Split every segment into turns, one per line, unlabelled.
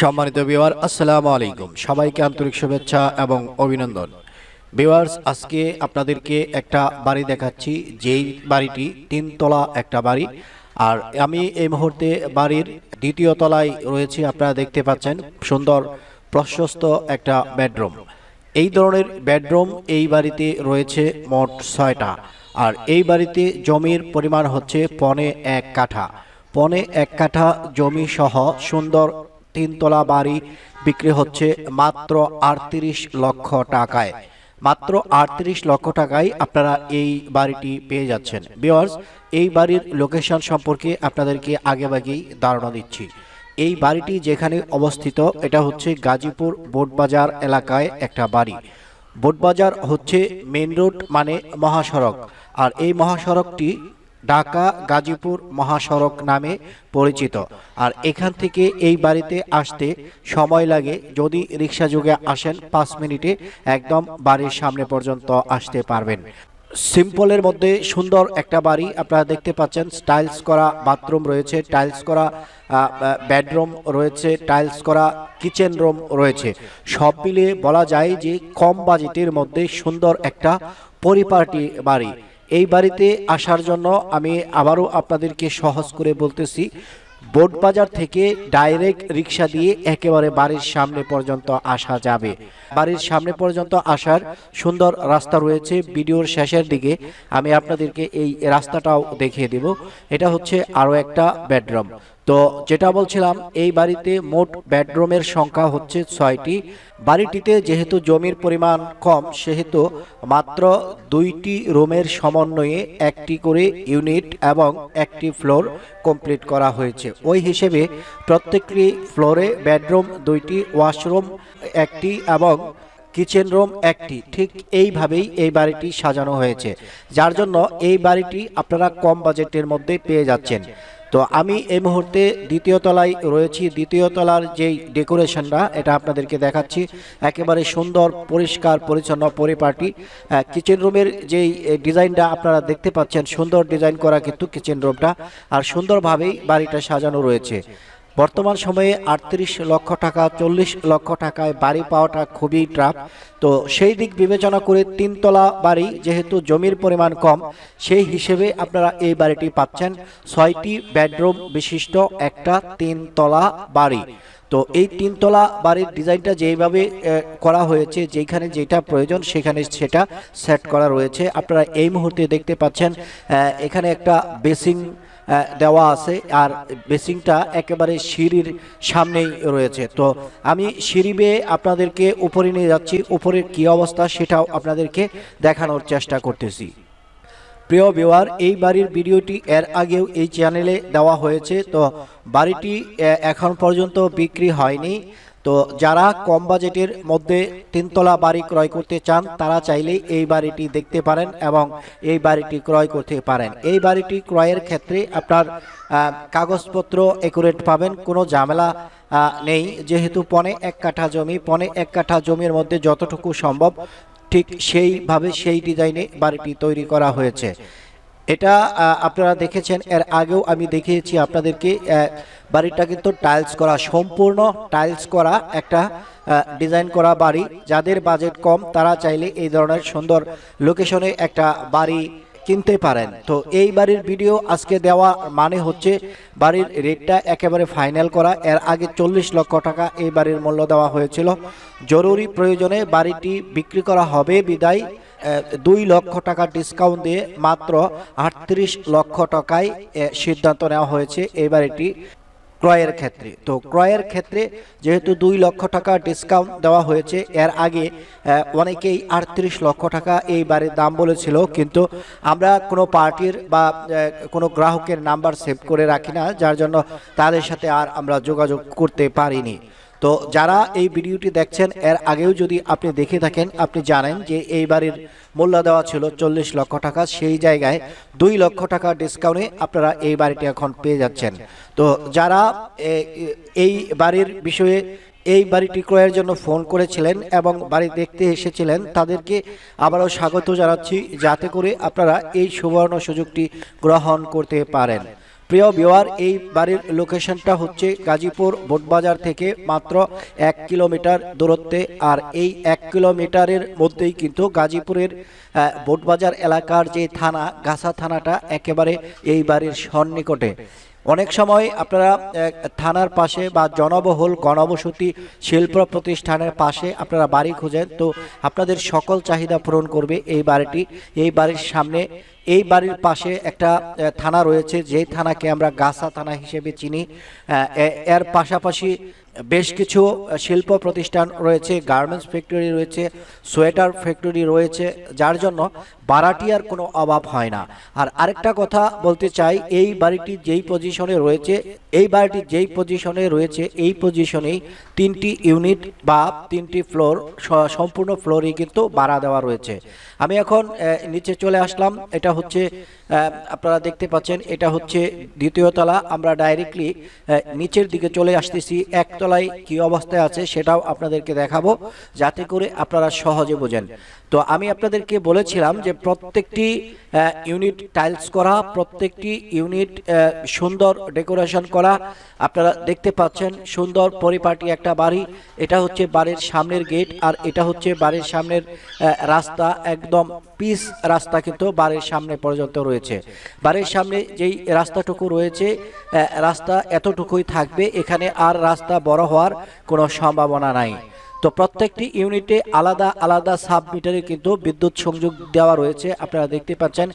সম্মানিত বিওয়ার আসসালামু আলাইকুম। সবাইকে আন্তরিক শুভেচ্ছা এবং অভিনন্দন। বিওয়ার্স আজকে আপনাদেরকে একটা বাড়ি দেখাচ্ছি, যেই বাড়িটি তিনতলা একটা বাড়ি। আর আমি এই মুহূর্তে বাড়ির দ্বিতীয় তলায় রয়েছি, আপনারা দেখতে পাচ্ছেন, সুন্দর, প্রশস্ত একটা বেডরুম। এই ধরনের বেডরুম এই বাড়িতে রয়েছে মোট ছয়টা। আর এই বাড়িতে জমির পরিমাণ হচ্ছে পনে এক কাঠা। পনে এক কাঠা জমি সহ সুন্দর তিনতলা বাড়ি বিক্রি হচ্ছে মাত্র আটত্রিশ লক্ষ টাকায়। মাত্র আটত্রিশ লক্ষ টাকায় আপনারা এই বাড়িটি পেয়ে যাচ্ছেন। বিয়ার্স এই বাড়ির লোকেশন সম্পর্কে আপনাদেরকে আগেভাগেই ধারণা দিচ্ছি। এই বাড়িটি যেখানে অবস্থিত, এটা হচ্ছে গাজীপুর বোটবাজার এলাকায় একটা বাড়ি। বোটবাজার হচ্ছে মেন রোড মানে মহাসড়ক। আর এই মহাসড়কটি ঢাকা, গাজীপুর মহাসড়ক নামে পরিচিত। আর এখান থেকে এই বাড়িতে আসতে সময় লাগে যদি রিক্সা যুগে আসেন পাঁচ মিনিটে একদম বাড়ির সামনে পর্যন্ত আসতে পারবেন। সিম্পলের মধ্যে সুন্দর একটা বাড়ি আপনারা দেখতে পাচ্ছেন, টাইলস করা বাথরুম রয়েছে, টাইলস করা বেডরুম রয়েছে, টাইলস করা কিচেন রুম রয়েছে। সব মিলিয়ে বলা যায় যে কম বাজেটের মধ্যে সুন্দর একটা পরিপাটি বাড়ি। এই বাড়িতে আসার জন্য আমি আবারও আপনাদেরকে সহজ করে বলতেছি, বোট বাজার থেকে ডাইরেক্ট রিক্সা দিয়ে একেবারে বাড়ির সামনে পর্যন্ত আসা যাবে। বাড়ির সামনে পর্যন্ত আসার সুন্দর রাস্তা রয়েছে ভিডিওর শেষের দিকে। আমি আপনাদেরকে এই রাস্তাটাও দেখিয়ে দেব। এটা হচ্ছে আরও একটা বেডরুম। তো যেটা বলছিলাম, এই বাড়িতে মোট বেডরুমের সংখ্যা হচ্ছে ছয়টি। বাড়িটিতে যেহেতু জমির পরিমাণ কম, সেহেতু মাত্র দুইটি রুমের সমন্বয়ে একটি করে ইউনিট এবং একটি ফ্লোর কমপ্লিট করা হয়েছে। ওই হিসেবে প্রত্যেকটি ফ্লোরে বেডরুম দুইটি, ওয়াশরুম একটি এবং কিচেন রুম একটি। ঠিক এইভাবেই এই বাড়িটি সাজানো হয়েছে। যার জন্য এই বাড়িটি আপনারা কম বাজেটের মধ্যে পেয়ে যাচ্ছেন। তো আমি এই মুহূর্তে দ্বিতীয় তলায় রয়েছি। দ্বিতীয় তলার যেই ডেকোরেশনটা, এটা আপনাদেরকে দেখাচ্ছি। একেবারে সুন্দর, পরিষ্কার, পরিচ্ছন্ন, পরিপাটি। কিচেন রুমের যেই ডিজাইনটা আপনারা দেখতে পাচ্ছেন, সুন্দর ডিজাইন করা কিন্তু কিচেন রুমটা আর সুন্দরভাবেই বাড়িটা সাজানো রয়েছে। বর্তমান সময়ে আটত্রিশ লক্ষ টাকা, চল্লিশ লক্ষ টাকায় বাড়ি পাওয়াটা খুবই ট্রাফ তো সেই দিক বিবেচনা করে তিনতলা বাড়ি যেহেতু জমির পরিমাণ কম, সেই হিসেবে আপনারা এই বাড়িটি পাচ্ছেন। ছয়টি বেডরুম বিশিষ্ট, একটা তিনতলা বাড়ি। তো এই তিনতলা বাড়ির ডিজাইনটা যেইভাবে করা হয়েছে, যেখানে যেটা প্রয়োজন সেখানে সেটা সেট করা রয়েছে। আপনারা এই মুহূর্তে দেখতে পাচ্ছেন এখানে একটা বেসিং দেওয়া আছে, আর বেসিংটা একেবারে সিঁড়ির সামনেই রয়েছে। তো আমি সিঁড়ি বেয়ে আপনাদেরকে উপরে নিয়ে যাচ্ছি। উপরের কি অবস্থা সেটাও আপনাদেরকে দেখানোর চেষ্টা করতেছি। প্রিয় বিওয়ার এই বাড়ির ভিডিওটি এর আগেও এই চ্যানেলে দেওয়া হয়েছে। তো বাড়িটি এখন পর্যন্ত বিক্রি হয়নি। তো যারা কম বাজেটের মধ্যে তিনতলা বাড়ি ক্রয় করতে চান, তারা চাইলে এই বাড়িটি দেখতে পারেন এবং এই বাড়িটি ক্রয় করতে পারেন। এই বাড়িটি ক্রয়ের ক্ষেত্রে আপনার কাগজপত্র একুরেট পাবেন, কোনো ঝামেলা নেই। যেহেতু পনে এক কাঠা জমি, পনে এক কাঠা জমির মধ্যে যতটুকু সম্ভব ঠিক সেইভাবে সেই ডিজাইনে বাড়িটি তৈরি করা হয়েছে। এটা আপনারা দেখেছেন, এর আগেও আমি দেখিয়েছি আপনাদেরকে বাড়িটা কিন্তু টাইলস করা, সম্পূর্ণ টাইলস করা, একটা ডিজাইন করা বাড়ি। যাদের বাজেট কম, তারা চাইলে এই ধরনের সুন্দর লোকেশনে একটা বাড়ি কিনতে পারেন। তো এই বাড়ির ভিডিও আজকে দেওয়া মানে হচ্ছে, বাড়ির রেটটা একেবারে ফাইনাল করা। এর আগে চল্লিশ লক্ষ টাকা এই বাড়ির মূল্য দেওয়া হয়েছিল। জরুরি প্রয়োজনে বাড়িটি বিক্রি করা হবে, বিদায়। দুই লক্ষ টাকা ডিসকাউন্ট দিয়ে মাত্র আটত্রিশ লক্ষ টাকায় সিদ্ধান্ত নেওয়া হয়েছে। এই এটি ক্রয়ের ক্ষেত্রে। তো ক্রয়ের ক্ষেত্রে যেহেতু দুই লক্ষ টাকা ডিসকাউন্ট দেওয়া হয়েছে, এর আগে অনেকেই আটত্রিশ লক্ষ টাকা এই বাড়ির দাম বলেছিল, কিন্তু আমরা কোনো পার্টির বা কোনো গ্রাহকের নাম্বার সেভ করে রাখি না, যার জন্য তাদের সাথে আর আমরা যোগাযোগ করতে পারিনি। তো যারা এই ভিডিওটি দেখছেন, এর আগেও যদি আপনি দেখে থাকেন, আপনি জানেন যে এই বাড়ির মূল্য দেওয়া ছিল চল্লিশ লক্ষ টাকা। সেই জায়গায় দুই লক্ষ টাকা ডিসকাউন্টে আপনারা এই বাড়িটি এখন পেয়ে যাচ্ছেন। তো যারা এই বাড়ির বিষয়ে এই বাড়িটি ক্রয়ের জন্য ফোন করেছিলেন এবং বাড়ি দেখতে এসেছিলেন, তাদেরকে আবারও স্বাগত জানাচ্ছি। যাতে করে আপনারা এই সুবর্ণ সুযোগটি গ্রহণ করতে পারেন। প্রিয় বিওয়ার এই বাড়ির লোকেশনটা হচ্ছে গাজীপুর বোটবাজার থেকে মাত্র এক কিলোমিটার দূরত্বে আর এই এক কিলোমিটারের মধ্যেই কিন্তু গাজীপুরের বোটবাজার এলাকার যে থানা, গাছা থানাটা একেবারে এই বাড়ির সন্নিকটে। অনেক সময় আপনারা থানার পাশে বা জনবহুল গণবসতি শিল্প প্রতিষ্ঠানের পাশে আপনারা বাড়ি খুঁজেন, তো আপনাদের সকল চাহিদা পূরণ করবে এই বাড়িটি, এই বাড়ির সামনে এই বাড়ির পাশে একটা থানা রয়েছে, যেই থানাকে আমরা গাছা থানা হিসেবে চিনি। এর পাশাপাশি বেশ কিছু শিল্প প্রতিষ্ঠান রয়েছে, গার্মেন্টস ফ্যাক্টরি রয়েছে, সোয়েটার ফ্যাক্টরি রয়েছে, যার জন্য বারাটিয়ার কোনো অভাব হয় না। আর আরেকটা কথা বলতে চাই, এই বাড়িটি যেই পজিশনে রয়েছে, এই বাড়িটি যেই পজিশনে রয়েছে, এই পজিশনেই তিনটি ইউনিট বা তিনটি ফ্লোর সম্পূর্ণ ফ্লোরই কিন্তু ভাড়া দেওয়া রয়েছে। আমি এখন নিচে চলে আসলাম, এটা হচ্ছে আপনারা দেখতে পাচ্ছেন, এটা হচ্ছে দ্বিতীয় তলা। আমরা ডাইরেক্টলি নিচের দিকে চলে আসতেছি। একতলায় কি অবস্থায় আছে সেটাও আপনাদেরকে দেখাবো, যাতে করে আপনারা সহজে বোঝেন। তো আমি আপনাদেরকে বলেছিলাম যে প্রত্যেকটি ইউনিট টাইলস করা, প্রত্যেকটি ইউনিট সুন্দর ডেকোরেশন করা। আপনারা দেখতে পাচ্ছেন, সুন্দর পরিপাটি একটা বাড়ি। এটা হচ্ছে বাড়ির সামনের গেট আর এটা হচ্ছে বাড়ির সামনের রাস্তা। একদম পিস রাস্তা কিন্তু বাড়ির সামনে পর্যন্ত রয়েছে। বাড়ির সামনে যেই রাস্তাটুকু রয়েছে রাস্তা এতটুকুই থাকবে, এখানে আর রাস্তা বড় হওয়ার কোনো সম্ভাবনা নাই। তো প্রত্যেকটি ইউনিটে আলাদা আলাদা সাব মিটারে কিন্তু বিদ্যুৎ সংযোগ দেওয়া রয়েছে, আপনারা দেখতে পাচ্ছেন।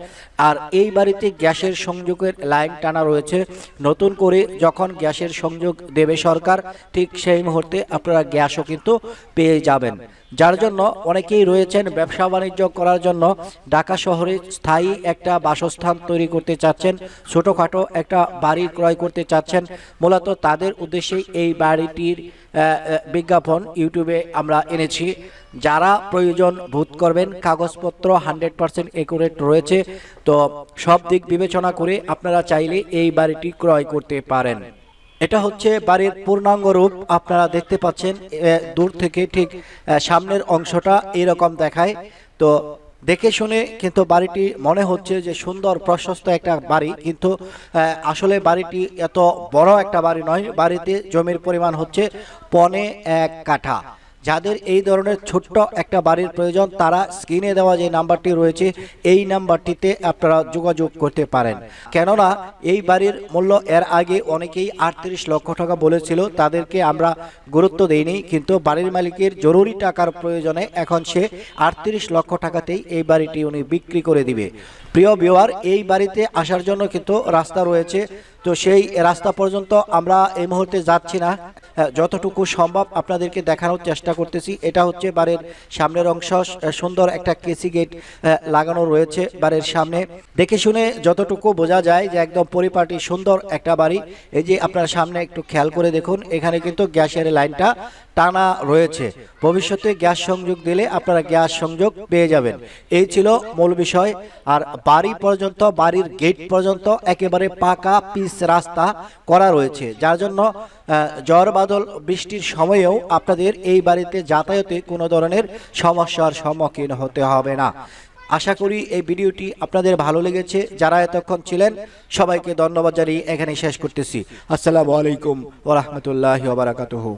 আর এই বাড়িতে গ্যাসের সংযোগের লাইন টানা রয়েছে। নতুন করে যখন গ্যাসের সংযোগ দেবে সরকার, ঠিক সেই মুহূর্তে আপনারা গ্যাসও কিন্তু পেয়ে যাবেন। যার জন্য অনেকেই রয়েছেন ব্যবসা বাণিজ্য করার জন্য ঢাকা শহরে স্থায়ী একটা বাসস্থান তৈরি করতে চাচ্ছেন, ছোটোখাটো একটা বাড়ি ক্রয় করতে চাচ্ছেন। মূলত তাদের উদ্দেশ্যেই এই বাড়িটির বিজ্ঞাপন ইউটিউবে আমরা এনেছি। যারা প্রয়োজন বোধ করবেন, কাগজপত্র হান্ড্রেড পার্সেন্ট একুরেট রয়েছে। তো সব দিক বিবেচনা করে আপনারা চাইলে এই বাড়িটি ক্রয় করতে পারেন। এটা হচ্ছে বাড়ির পূর্ণাঙ্গ রূপ। আপনারা দেখতে পাচ্ছেন দূর থেকে ঠিক সামনের অংশটা এরকম দেখায়। তো দেখে শুনে কিন্তু বাড়িটি মনে হচ্ছে যে সুন্দর, প্রশস্ত একটা বাড়ি। কিন্তু আসলে বাড়িটি এত বড় একটা বাড়ি নয়। বাড়িতে জমির পরিমাণ হচ্ছে পনে এক কাঠা। যাদের এই ধরনের ছোট্ট একটা বাড়ির প্রয়োজন, তারা স্ক্রিনে দেওয়া যে নাম্বারটি রয়েছে, এই নাম্বারটিতে আপনারা যোগাযোগ করতে পারেন। কেননা, এই বাড়ির মূল্য এর আগে অনেকেই আটত্রিশ লক্ষ টাকা বলেছিল, তাদেরকে আমরা গুরুত্ব দেইনি, কিন্তু বাড়ির মালিকের জরুরি টাকার প্রয়োজনে এখন সে আটত্রিশ লক্ষ টাকাতেই এই বাড়িটি উনি বিক্রি করে দিবে। প্রিয় বিওয়ার এই বাড়িতে আসার জন্য কিন্তু রাস্তা রয়েছে, তো সেই রাস্তা পর্যন্ত আমরা এই মুহূর্তে যাচ্ছি না। যতটুকু সম্ভব আপনাদেরকে দেখানোর চেষ্টা করতেছি। এটা হচ্ছে বারের সামনের অংশ সুন্দর একটা কেসি গেট লাগানো রয়েছে বাড়ির সামনে। দেখে শুনে যতটুকু বোঝা যায় যে একদম পরিপাটি, সুন্দর একটা বাড়ি। এই যে আপনার সামনে একটু খেয়াল করে দেখুন, এখানে কিন্তু গ্যাসের লাইনটা টানা রয়েছে। ভবিষ্যতে গ্যাস সংযোগ দিলে আপনারা গ্যাস সংযোগ পেয়ে যাবেন। এই ছিল মূল বিষয়। আর বাড়ি পর্যন্ত, বাড়ির গেট পর্যন্ত একেবারে পাকা পিচ রাস্তা করা রয়েছে। যার জন্য ঝড় বাদল, বৃষ্টির সময়েও আপনাদের এই বাড়িতে যাতায়াতে কোনো ধরনের সমস্যার সম্মুখীন হতে হবে না। আশা করি এই ভিডিওটি আপনাদের ভালো লেগেছে। যারা এতক্ষণ ছিলেন, সবাইকে ধন্যবাদ জানিয়ে এখানে শেষ করতেছি। আসসালামু আলাইকুম ওরহমতুল্লাহ বারাকাতুহু।